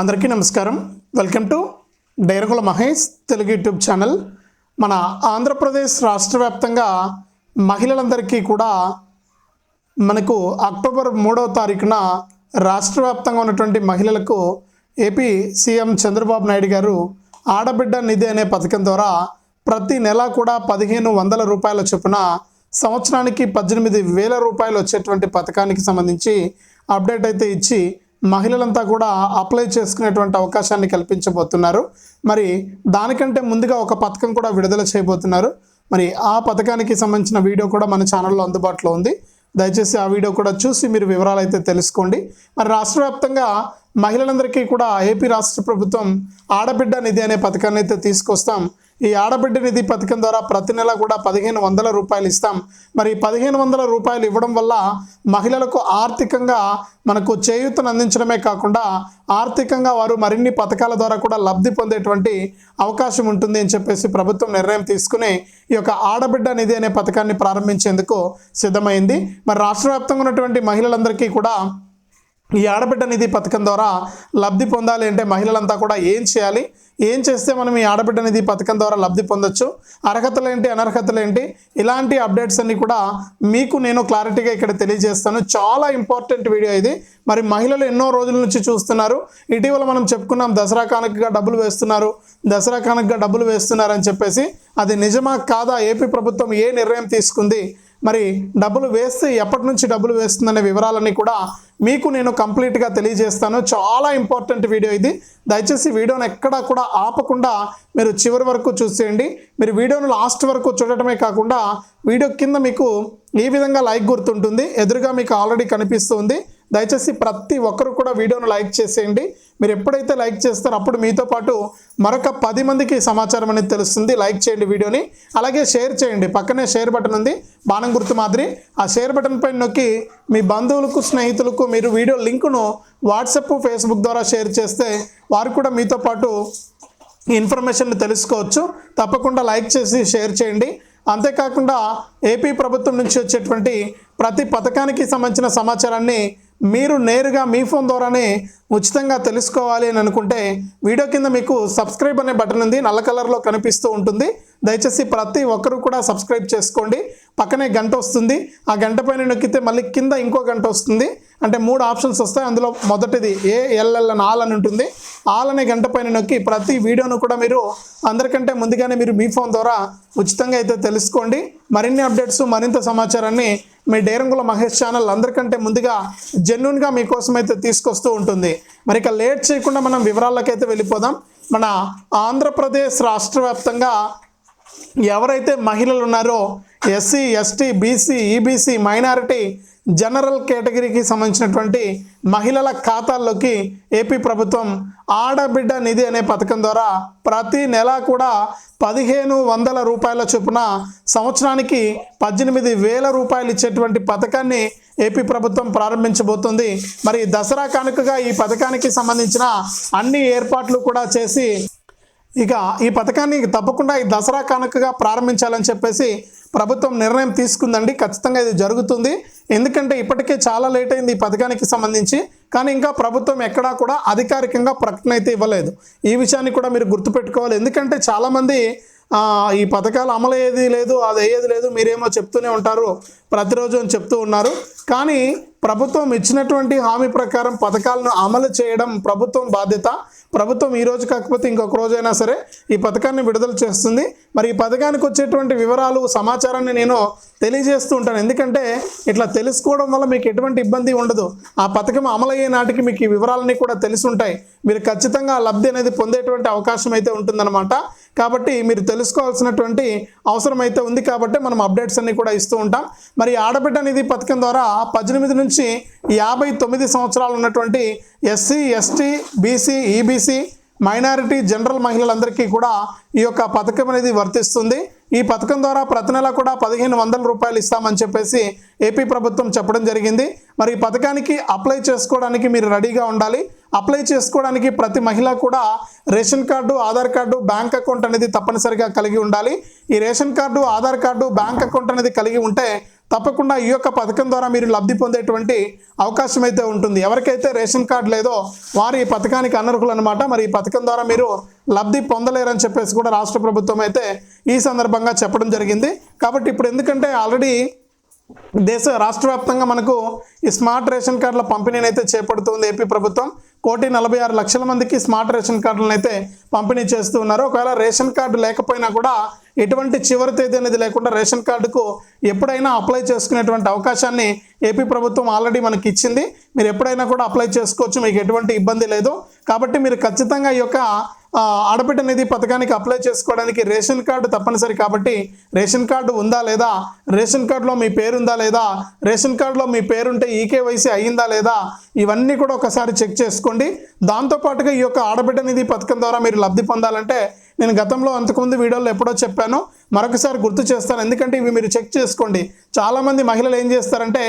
అందరికీ నమస్కారం. Welcome to డైరకుల మహేష్ తెలుగు యూట్యూబ్ ఛానల్. మన ఆంధ్రప్రదేశ్ రాష్ట్ర వ్యాప్తంగా మహిళలందరికీ కూడా మనకు అక్టోబర్ మూడవ తారీఖున రాష్ట్ర వ్యాప్తంగా ఉన్నటువంటి మహిళలకు ఏపీ సీఎం చంద్రబాబు నాయుడు గారు ఆడబిడ్డ నిధి అనే పథకం ద్వారా ప్రతి నెల కూడా పదిహేను వందల రూపాయల చొప్పున సంవత్సరానికి పద్దెనిమిది వేల రూపాయలు వచ్చేటువంటి పథకానికి సంబంధించి అప్డేట్ అయితే ఇచ్చి మహిళలంతా కూడా అప్లై చేసుకునేటువంటి అవకాశాన్ని కల్పించబోతున్నారు. మరి దానికంటే ముందుగా ఒక పథకం కూడా విడుదల చేయబోతున్నారు. మరి ఆ పథకానికి సంబంధించిన వీడియో కూడా మన ఛానల్లో అందుబాటులో ఉంది. దయచేసి ఆ వీడియో కూడా చూసి మీరు వివరాలు అయితే తెలుసుకోండి. మరి రాష్ట్ర వ్యాప్తంగా మహిళలందరికీ కూడా ఏపీ రాష్ట్ర ప్రభుత్వం ఆడబిడ్డ నిధి అనే పథకాన్ని అయితే తీసుకొస్తాం. ఈ ఆడబిడ్డ నిధి పథకం ద్వారా ప్రతి నెల కూడా పదిహేను వందల రూపాయలు ఇస్తాం. మరి పదిహేను వందల రూపాయలు ఇవ్వడం వల్ల మహిళలకు ఆర్థికంగా మనకు చేయూతను అందించడమే కాకుండా ఆర్థికంగా వారు మరిన్ని పథకాల ద్వారా కూడా లబ్ధి పొందేటువంటి అవకాశం ఉంటుంది అని చెప్పేసి ప్రభుత్వం నిర్ణయం తీసుకుని ఈ యొక్క ఆడబిడ్డ నిధి అనే పథకాన్ని ప్రారంభించేందుకు సిద్ధమైంది. మరి రాష్ట్ర వ్యాప్తంగా ఉన్నటువంటి మహిళలందరికీ కూడా ఈ ఆడబిడ్డ నిధి పథకం ద్వారా లబ్ధి పొందాలి అంటే మహిళలంతా కూడా ఏం చేయాలి? ఏం చేస్తే మనం ఈ ఆడబిడ్డ నిధి పథకం ద్వారా లబ్ధి పొందొచ్చు? అర్హతలు ఏంటి అనర్హతలు ఏంటి? ఇలాంటి అప్డేట్స్ అన్ని కూడా మీకు నేను క్లారిటీగా ఇక్కడ తెలియజేస్తాను. చాలా ఇంపార్టెంట్ వీడియో ఇది. మరి మహిళలు ఎన్నో రోజుల నుంచి చూస్తున్నారు. ఇటీవల మనం చెప్పుకున్నాం దసరా కానుకగా డబ్బులు వేస్తున్నారు. దసరా కానుకగా డబ్బులు వేస్తున్నారు అని చెప్పేసి. అది నిజమా కాదా? ఏపీ ప్రభుత్వం ఏ నిర్ణయం తీసుకుంది? మరి డబ్బులు వేస్తే ఎప్పటి నుంచి డబ్బులు వేస్తుందనే వివరాలన్నీ కూడా మీకు నేను కంప్లీట్గా తెలియజేస్తాను. చాలా ఇంపార్టెంట్ వీడియో ఇది. దయచేసి వీడియోను ఎక్కడా కూడా ఆపకుండా మీరు చివరి వరకు చూసేయండి. మీరు వీడియోను లాస్ట్ వరకు చూడటమే కాకుండా వీడియో కింద మీకు ఈ విధంగా లైక్ గుర్తుంటుంది. ఎదురుగా మీకు ఆల్రెడీ కనిపిస్తుంది. దయచేసి ప్రతి ఒక్కరు కూడా వీడియోను లైక్ చేసేయండి. మీరు ఎప్పుడైతే లైక్ చేస్తారో అప్పుడు మీతో పాటు మరొక పది మందికి సమాచారం అనేది తెలుస్తుంది. లైక్ చేయండి వీడియోని. అలాగే షేర్ చేయండి. పక్కనే షేర్ బటన్ ఉంది. బాణం గుర్తు మాదిరి. ఆ షేర్ బటన్ పైన నొక్కి మీ బంధువులకు స్నేహితులకు మీరు వీడియో లింకును వాట్సాప్ ఫేస్బుక్ ద్వారా షేర్ చేస్తే వారు కూడా మీతో పాటు ఈ ఇన్ఫర్మేషన్ తెలుసుకోవచ్చు. తప్పకుండా లైక్ చేసి షేర్ చేయండి. అంతేకాకుండా ఏపీ ప్రభుత్వం నుంచి వచ్చేటువంటి ప్రతి పథకానికి సంబంధించిన సమాచారాన్ని మీరు నేరుగా మీ ఫోన్ ద్వారానే ఉచితంగా తెలుసుకోవాలి అని అనుకుంటే వీడియో కింద మీకు సబ్స్క్రైబ్ అనే బటన్ ఉంది. నల్ల కలర్లో కనిపిస్తూ ఉంటుంది. దయచేసి ప్రతి ఒక్కరు కూడా సబ్స్క్రైబ్ చేసుకోండి. పక్కనే గంట వస్తుంది. ఆ గంట పైన నొక్కితే మళ్ళీ కింద ఇంకో గంట వస్తుంది. అంటే మూడు ఆప్షన్స్ వస్తాయి. అందులో మొదటిది ఏ ఎల్ఎల్ అని ఆల్ అని ఉంటుంది. ఆల్ అనే గంట పైన నొక్కి ప్రతి వీడియోను కూడా మీరు అందరికంటే ముందుగానే మీరు మీ ఫోన్ ద్వారా ఉచితంగా అయితే తెలుసుకోండి. మరిన్ని అప్డేట్స్ మరింత సమాచారాన్ని మీ డేరంగుల మహేష్ ఛానల్ అందరికంటే ముందుగా జెన్యున్గా మీకోసం అయితే తీసుకొస్తూ ఉంటుంది. మరి ఇక లేట్ చేయకుండా మనం వివరాలకైతే వెళ్ళిపోదాం. మన ఆంధ్రప్రదేశ్ రాష్ట్ర వ్యాప్తంగా ఎవరైతే మహిళలు ఉన్నారో SC ST BC EBC minority general కేటగిరీకి సంబంధించినటువంటి మహిళల ఖాతాల్లోకి ఏపీ ప్రభుత్వం ఆడబిడ్డ నిధి అనే పథకం ద్వారా ప్రతి నెల కూడా పదిహేను వందల రూపాయల చొప్పున సంవత్సరానికి పద్దెనిమిది వేల రూపాయలు ఇచ్చేటువంటి పథకాన్ని ఏపీ ప్రభుత్వం ప్రారంభించబోతుంది. మరి దసరా కానుకగా ఈ పథకానికి సంబంధించిన అన్ని ఏర్పాట్లు కూడా చేసి ఇక ఈ పథకాన్ని తప్పకుండా ఈ దసరా కానుకగా ప్రారంభించాలని చెప్పేసి ప్రభుత్వం నిర్ణయం తీసుకుందండి. ఖచ్చితంగా ఇది జరుగుతుంది. ఎందుకంటే ఇప్పటికే చాలా లేట్ అయింది ఈ పథకానికి సంబంధించి. కానీ ఇంకా ప్రభుత్వం ఎక్కడా కూడా అధికారికంగా ప్రకటన అయితే ఇవ్వలేదు. ఈ విషయాన్ని కూడా మీరు గుర్తుపెట్టుకోవాలి. ఎందుకంటే చాలామంది ఈ పథకాలు అమలు అయ్యేది లేదు అది అయ్యేది లేదు మీరేమో చెప్తూనే ఉంటారు ప్రతిరోజు అని చెప్తూ ఉన్నారు. కానీ ప్రభుత్వం ఇచ్చినటువంటి హామీ ప్రకారం పథకాలను అమలు చేయడం ప్రభుత్వం బాధ్యత. ప్రభుత్వం ఈ రోజు కాకపోతే ఇంకొక రోజైనా సరే ఈ పథకాన్ని విడుదల చేస్తుంది. మరి ఈ పథకానికి వచ్చేటువంటి వివరాలు సమాచారాన్ని నేను తెలియజేస్తూ ఉంటాను. ఎందుకంటే ఇట్లా తెలుసుకోవడం వల్ల మీకు ఎటువంటి ఇబ్బంది ఉండదు. ఆ పథకం అమలయ్యే నాటికి మీకు ఈ వివరాలన్నీ కూడా తెలిసి ఉంటాయి. మీరు ఖచ్చితంగా లబ్ధి అనేది పొందేటువంటి అవకాశం అయితే ఉంటుందన్నమాట. కాబట్టి మీరు తెలుసుకోవాల్సినటువంటి అవసరం అయితే ఉంది కాబట్టి మనం అప్డేట్స్ అన్ని కూడా ఇస్తూ ఉంటాం. మరి ఆడబిడ్డ నిధి పథకం ద్వారా పద్దెనిమిది నుంచి యాభై తొమ్మిది సంవత్సరాలు ఉన్నటువంటి SC ST BC EBC minority general మహిళలందరికీ కూడా ఈ యొక్క పథకం అనేది వర్తిస్తుంది. ఈ పథకం ద్వారా ప్రతి నెల కూడా పదిహేను వందల రూపాయలు ఇస్తామని చెప్పేసి ఏపీ ప్రభుత్వం చెప్పడం జరిగింది. మరి ఈ పథకానికి అప్లై చేసుకోవడానికి మీరు రెడీగా ఉండాలి. అప్లై చేసుకోవడానికి ప్రతి మహిళ కూడా ration card Aadhaar card bank account అనేది తప్పనిసరిగా కలిగి ఉండాలి. ఈ ration card Aadhaar card bank account అనేది కలిగి ఉంటే తప్పకుండా ఈ యొక్క పథకం ద్వారా మీరు లబ్ధి పొందేటువంటి అవకాశం అయితే ఉంటుంది. ఎవరికైతే రేషన్ కార్డు లేదో వారు ఈ పథకానికి అనర్హులు అనమాట మరి ఈ పథకం ద్వారా మీరు లబ్ధి పొందలేరని చెప్పేసి కూడా రాష్ట్ర ప్రభుత్వం అయితే ఈ సందర్భంగా చెప్పడం జరిగింది. కాబట్టి ఇప్పుడు ఎందుకంటే ఆల్రెడీ దేశ రాష్ట్ర వ్యాప్తంగా మనకు ఈ స్మార్ట్ రేషన్ కార్డుల పంపిణీని అయితే చేపడుతుంది ఏపీ ప్రభుత్వం. కోటి నలభై ఆరు లక్షల మందికి స్మార్ట్ రేషన్ కార్డులను అయితే పంపిణీ చేస్తూ ఉన్నారు. ఒకవేళ రేషన్ కార్డు లేకపోయినా కూడా ఎటువంటి చివరి తేదీ అనేది లేకుండా రేషన్ కార్డుకు ఎప్పుడైనా అప్లై చేసుకునేటువంటి అవకాశాన్ని ఏపీ ప్రభుత్వం ఆల్రెడీ మనకి ఇచ్చింది. మీరు ఎప్పుడైనా కూడా అప్లై చేసుకోవచ్చు మీకు ఎటువంటి ఇబ్బంది లేదు. కాబట్టి మీరు ఖచ్చితంగా ఈ యొక్క ఆడబిడ్డ నిధి పథకానికి అప్లై చేసుకోవడానికి రేషన్ కార్డు తప్పనిసరి కాబట్టి రేషన్ కార్డు ఉందా లేదా? రేషన్ కార్డులో మీ పేరు ఉందా లేదా? రేషన్ కార్డులో మీ పేరుంటే ఈకేవైసీ అయ్యిందా లేదా? ఇవన్నీ కూడా ఒకసారి చెక్ చేసుకోండి. దాంతోపాటుగా ఈ యొక్క ఆడబిడ్డ నిధి పథకం ద్వారా మీరు లబ్ధి పొందాలంటే నేను గతంలో అంతకుముందు వీడియోలో ఎప్పుడో చెప్పాను. మరొకసారి గుర్తు చేస్తాను. ఎందుకంటే ఇవి మీరు చెక్ చేసుకోండి. చాలామంది మహిళలు ఏం చేస్తారంటే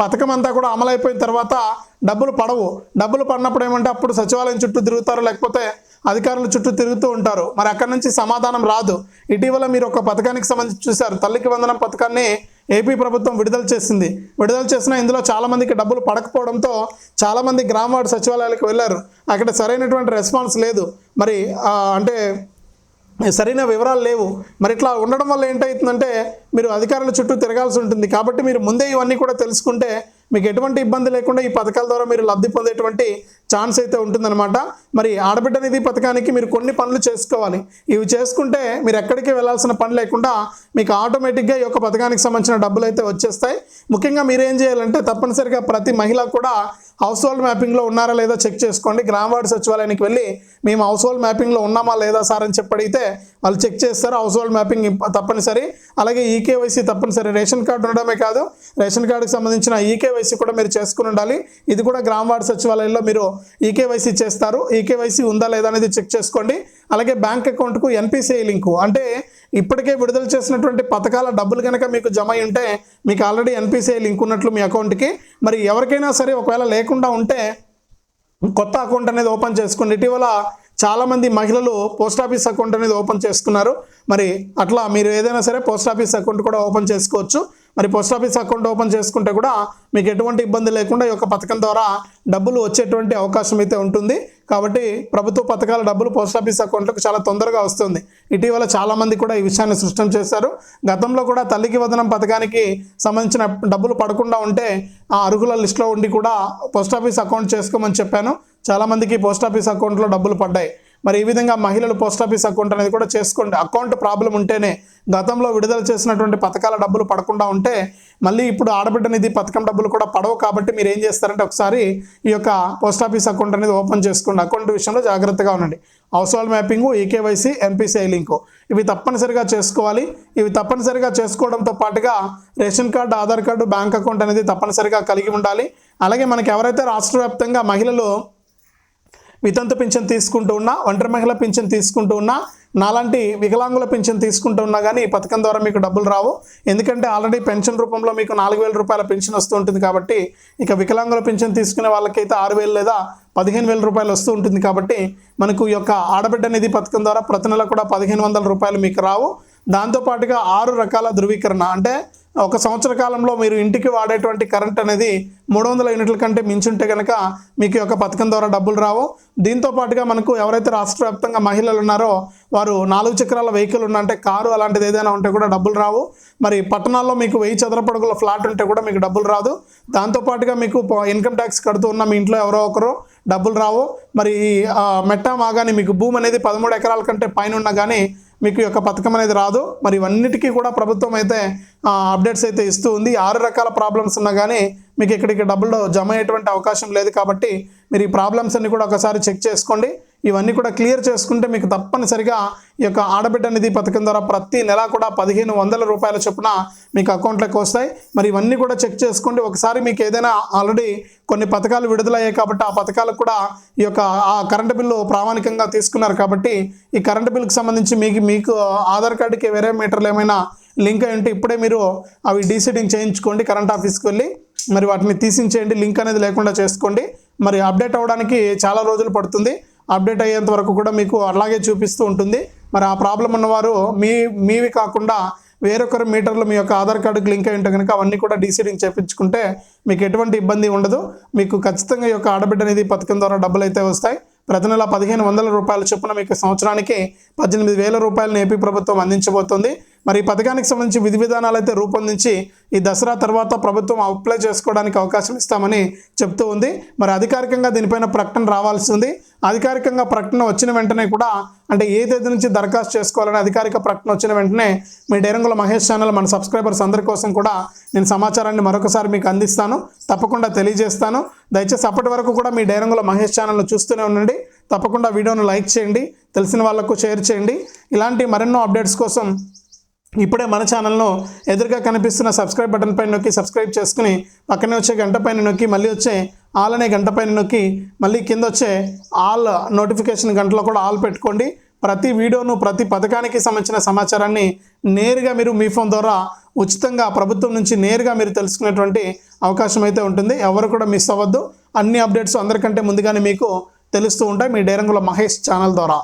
పథకం అంతా కూడా అమలైపోయిన తర్వాత డబ్బులు పడవు. డబ్బులు పడినప్పుడు ఏమంటే అప్పుడు సచివాలయం చుట్టూ తిరుగుతారు లేకపోతే అధికారుల చుట్టూ తిరుగుతూ ఉంటారు. మరి అక్కడి నుంచి సమాధానం రాదు. ఇటీవల మీరు ఒక పథకానికి సంబంధించి చూశారు. తల్లికి వందనం పథకాన్ని ఏపీ ప్రభుత్వం విడుదల చేసింది. విడుదల చేసిన ఇందులో చాలామందికి డబ్బులు పడకపోవడంతో చాలామంది గ్రామ సచివాలయాలకు వెళ్ళారు. అక్కడ సరైనటువంటి రెస్పాన్స్ లేదు. మరి అంటే సరైన వివరాలు లేవు. మరి ఇట్లా ఉండడం వల్ల ఏంటవుతుందంటే మీరు అధికారుల చుట్టూ తిరగాల్సి ఉంటుంది. కాబట్టి మీరు ముందే ఇవన్నీ కూడా తెలుసుకుంటే మీకు ఎటువంటి ఇబ్బంది లేకుండా ఈ పథకాల ద్వారా మీరు లబ్ధి పొందేటువంటి ఛాన్స్ అయితే ఉంటుందన్నమాట. మరి ఆడబిడ్డ నిధి పథకానికి మీరు కొన్ని పనులు చేసుకోవాలి. ఇవి చేసుకుంటే మీరు ఎక్కడికి వెళ్ళాల్సిన పని లేకుండా మీకు ఆటోమేటిక్గా ఈ యొక్క పథకానికి సంబంధించిన డబ్బులు అయితే వచ్చేస్తాయి. ముఖ్యంగా మీరు ఏం చేయాలంటే తప్పనిసరిగా ప్రతి మహిళ కూడా హౌస్ హోల్డ్ మ్యాపింగ్లో ఉన్నారా లేదా చెక్ చేసుకోండి. గ్రామ వార్డు సచివాలయానికి వెళ్ళి మేము హౌస్ హోల్డ్ మ్యాపింగ్లో ఉన్నామా లేదా సార్ అని చెప్పి అడిగితే వాళ్ళు చెక్ చేస్తారు. హౌస్ హోల్డ్ మ్యాపింగ్ తప్పనిసరి. అలాగే ఈకేవైసీ తప్పనిసరి. రేషన్ కార్డు ఉండడమే కాదు. రేషన్ కార్డుకి సంబంధించిన ఈకేవైసీ కూడా మీరు చేసుకుని ఉండాలి. ఇది కూడా గ్రామ వార్డు సచివాలయంలో మీరు ఈకేవైసీ చేస్తారు. ఈకేవైసీ ఉందా లేదా అనేది చెక్ చేసుకోండి. అలాగే బ్యాంక్ అకౌంట్కు ఎన్పిసిఐ లింకు. అంటే ఇప్పటికే విడుదల చేసినటువంటి పథకాల డబ్బులు కనుక మీకు జమ అయి ఉంటే మీకు ఆల్రెడీ ఎన్పిసిఐ లింక్ ఉన్నట్లు మీ అకౌంట్కి. మరి ఎవరికైనా సరే ఒకవేళ లేకుండా ఉంటే కొత్త అకౌంట్ అనేది ఓపెన్ చేసుకోండి. ఇటీవల చాలామంది మహిళలు పోస్ట్ ఆఫీస్ అకౌంట్ అనేది ఓపెన్ చేసుకున్నారు. మరి అట్లా మీరు ఏదైనా సరే పోస్ట్ ఆఫీస్ అకౌంట్ కూడా ఓపెన్ చేసుకోవచ్చు. మరి పోస్ట్ ఆఫీస్ అకౌంట్ ఓపెన్ చేసుకుంటే కూడా మీకు ఎటువంటి ఇబ్బంది లేకుండా ఈ యొక్క పథకం ద్వారా డబ్బులు వచ్చేటువంటి అవకాశం అయితే ఉంటుంది. కాబట్టి ప్రభుత్వ పథకాల డబ్బులు పోస్ట్ ఆఫీస్ అకౌంట్లకు చాలా తొందరగా వస్తుంది. ఇటీవల చాలామంది కూడా ఈ విషయాన్ని సృష్టం చేశారు. గతంలో కూడా తల్లికి వదనం పథకానికి సంబంధించిన డబ్బులు పడకుండా ఉంటే ఆ అర్హుల లిస్టులో ఉండి కూడా పోస్ట్ ఆఫీస్ అకౌంట్ చేసుకోమని చెప్పాను. చాలామందికి పోస్ట్ ఆఫీస్ అకౌంట్లో డబ్బులు పడ్డాయి. మరి ఈ విధంగా మహిళలు పోస్ట్ ఆఫీస్ అకౌంట్ అనేది కూడా చేసుకోండి. అకౌంట్ ప్రాబ్లం ఉంటేనే గతంలో విడుదల చేసినటువంటి పథకాల డబ్బులు పడకుండా ఉంటే మళ్ళీ ఇప్పుడు ఆడబిడ్డ నిధి పథకం డబ్బులు కూడా పడవు కాబట్టి మీరు ఏం చేస్తారంటే ఒకసారి ఈ యొక్క పోస్ట్ ఆఫీస్ అకౌంట్ అనేది ఓపెన్ చేసుకోండి. అకౌంట్ విషయంలో జాగ్రత్తగా ఉండండి. Household mapping eKYC NPCI link. ఇవి తప్పనిసరిగా చేసుకోవాలి. ఇవి తప్పనిసరిగా చేసుకోవడంతో పాటుగా ration card Aadhaar card bank account అనేది తప్పనిసరిగా కలిగి ఉండాలి. అలాగే మనకి ఎవరైతే రాష్ట్ర వ్యాప్తంగా మహిళలు వితంతు పింఛన్ తీసుకుంటూ ఉన్నా ఒంటరి మహిళ పింఛన్ తీసుకుంటూ ఉన్నా నాలాంటి వికలాంగుల పింఛన్ తీసుకుంటూ ఉన్నా కానీ ఈ పథకం ద్వారా మీకు డబ్బులు రావు. ఎందుకంటే ఆల్రెడీ పెన్షన్ రూపంలో మీకు నాలుగు వేల రూపాయల పెన్షన్ వస్తూ ఉంటుంది కాబట్టి ఇక వికలాంగుల పింఛన్ తీసుకునే వాళ్ళకైతే ఆరు వేలు లేదా పదిహేను వేల రూపాయలు వస్తూ ఉంటుంది కాబట్టి మనకు ఈ యొక్క ఆడబిడ్డ నిధి పథకం ద్వారా ప్రతి నెల కూడా పదిహేను వందల రూపాయలు మీకు రావు. దాంతోపాటుగా ఆరు రకాల ధృవీకరణ అంటే ఒక సంవత్సర కాలంలో మీరు ఇంటికి వాడేటువంటి కరెంట్ అనేది మూడు వందల యూనిట్ల కంటే మించుంటే కనుక మీకు యొక్క పథకం ద్వారా డబ్బులు రావు. దీంతో పాటుగా మనకు ఎవరైతే రాష్ట్ర వ్యాప్తంగా మహిళలు ఉన్నారో వారు నాలుగు చక్రాల వెహికల్ ఉన్నంటే కారు అలాంటిది ఏదైనా ఉంటే కూడా డబ్బులు రావు. మరి పట్టణాల్లో మీకు వెయ్యి చదరపడుగుల ఫ్లాట్ ఉంటే కూడా మీకు డబ్బులు రాదు. దాంతోపాటుగా మీకు ఇన్కమ్ ట్యాక్స్ కడుతూ ఉన్న మీ ఇంట్లో ఎవరో ఒకరు డబ్బులు రావు. మరి ఆ, మెట్టా మాగాని మీకు భూమి అనేది పదమూడు ఎకరాల కంటే పైన ఉన్నా కానీ మీకు యొక్క పథకం అనేది రాదు. మరి ఇవన్నిటికీ కూడా ప్రభుత్వం అయితే అప్డేట్స్ అయితే ఇస్తూ ఉంది. ఆరు రకాల ప్రాబ్లమ్స్ ఉన్నా కానీ మీకు ఇక్కడికి డబ్బులు జమ అయ్యేటువంటి అవకాశం లేదు కాబట్టి మీరు ఈ ప్రాబ్లమ్స్ అన్ని కూడా ఒకసారి చెక్ చేసుకోండి. ఇవన్నీ కూడా క్లియర్ చేసుకుంటే మీకు తప్పనిసరిగా ఈ యొక్క ఆడబిడ్డ నిధి పథకం ద్వారా ప్రతి నెల కూడా పదిహేను వందల రూపాయల చొప్పున మీకు అకౌంట్లోకి వస్తాయి. మరి ఇవన్నీ కూడా చెక్ చేసుకోండి. ఒకసారి మీకు ఏదైనా ఆల్రెడీ కొన్ని పథకాలు విడుదలయ్యాయి కాబట్టి ఆ పథకాలకు కూడా ఈ యొక్క ఆ కరెంటు బిల్లు ప్రామాణికంగా తీసుకున్నారు కాబట్టి ఈ కరెంటు బిల్లుకి సంబంధించి మీకు మీకు ఆధార్ కార్డుకి వేరే మీటర్లు ఏమైనా లింక్ అయి ఉంటే ఇప్పుడే మీరు అవి డీసీడింగ్ చేయించుకోండి కరెంట్ ఆఫీస్కి వెళ్ళి. మరి వాటిని తీసించేయండి లింక్ అనేది లేకుండా చేసుకోండి. మరి అప్డేట్ అవ్వడానికి చాలా రోజులు పడుతుంది. అప్డేట్ అయ్యేంత వరకు కూడా మీకు అలాగే చూపిస్తూ ఉంటుంది. మరి ఆ ప్రాబ్లం ఉన్నవారు మీ మీవి కాకుండా వేరొకరి మీటర్లు మీ యొక్క ఆధార్ కార్డుకి లింక్ అయి ఉంటే కనుక అవన్నీ కూడా డీసీడింగ్ చేయించుకుంటే మీకు ఎటువంటి ఇబ్బంది ఉండదు. మీకు ఖచ్చితంగా ఈ యొక్క ఆడబిడ్డ అనేది పథకం ద్వారా డబ్బులు అయితే వస్తాయి. ప్రతి నెల పదిహేను వందల రూపాయల చొప్పున మీకు సంవత్సరానికి పద్దెనిమిది వేల రూపాయలను ఏపీ ప్రభుత్వం అందించబోతోంది. మరి ఈ పథకానికి సంబంధించి విధి విధానాలు అయితే రూపొందించి ఈ దసరా తర్వాత ప్రభుత్వం అప్లై చేసుకోవడానికి అవకాశం ఇస్తామని చెప్తూ ఉంది. మరి అధికారికంగా దీనిపైన ప్రకటన రావాల్సి ఉంది. అధికారికంగా ప్రకటన వచ్చిన వెంటనే కూడా అంటే ఏ తేదీ నుంచి దరఖాస్తు చేసుకోవాలని అధికారిక ప్రకటన వచ్చిన వెంటనే మీ డేరంగుల మహేష్ ఛానల్ మన సబ్స్క్రైబర్స్ అందరి కోసం కూడా నేను సమాచారాన్ని మరొకసారి మీకు అందిస్తాను. తప్పకుండా తెలియజేస్తాను. దయచేసి అప్పటి వరకు కూడా మీ డైరంగుల మహేష్ ఛానల్ను చూస్తూనే ఉండండి. తప్పకుండా వీడియోను లైక్ చేయండి. తెలిసిన వాళ్ళకు షేర్ చేయండి. ఇలాంటి మరెన్నో అప్డేట్స్ కోసం ఇప్పుడే మన ఛానల్ను ఎదురుగా కనిపిస్తున్న సబ్స్క్రైబ్ బటన్ పైన నొక్కి సబ్స్క్రైబ్ చేసుకుని పక్కనే వచ్చే గంట పైన నొక్కి మళ్ళీ వచ్చే ఆల్ అనే గంట పైన నొక్కి మళ్ళీ కింద వచ్చే ఆల్ నోటిఫికేషన్ గంటలో కూడా ఆల్ పెట్టుకోండి. ప్రతి వీడియోను ప్రతి పథకానికి సంబంధించిన సమాచారాన్ని నేరుగా మీరు మీ ఫోన్ ద్వారా ఉచితంగా ప్రభుత్వం నుంచి నేరుగా మీరు తెలుసుకునేటువంటి అవకాశం అయితే ఉంటుంది. ఎవరు కూడా మిస్ అవ్వద్దు. అన్ని అప్డేట్స్ అందరికంటే ముందుగానే మీకు తెలుస్తూ ఉంటాయి. మీ డైరంగుల మహేష్ ఛానల్ ద్వారా.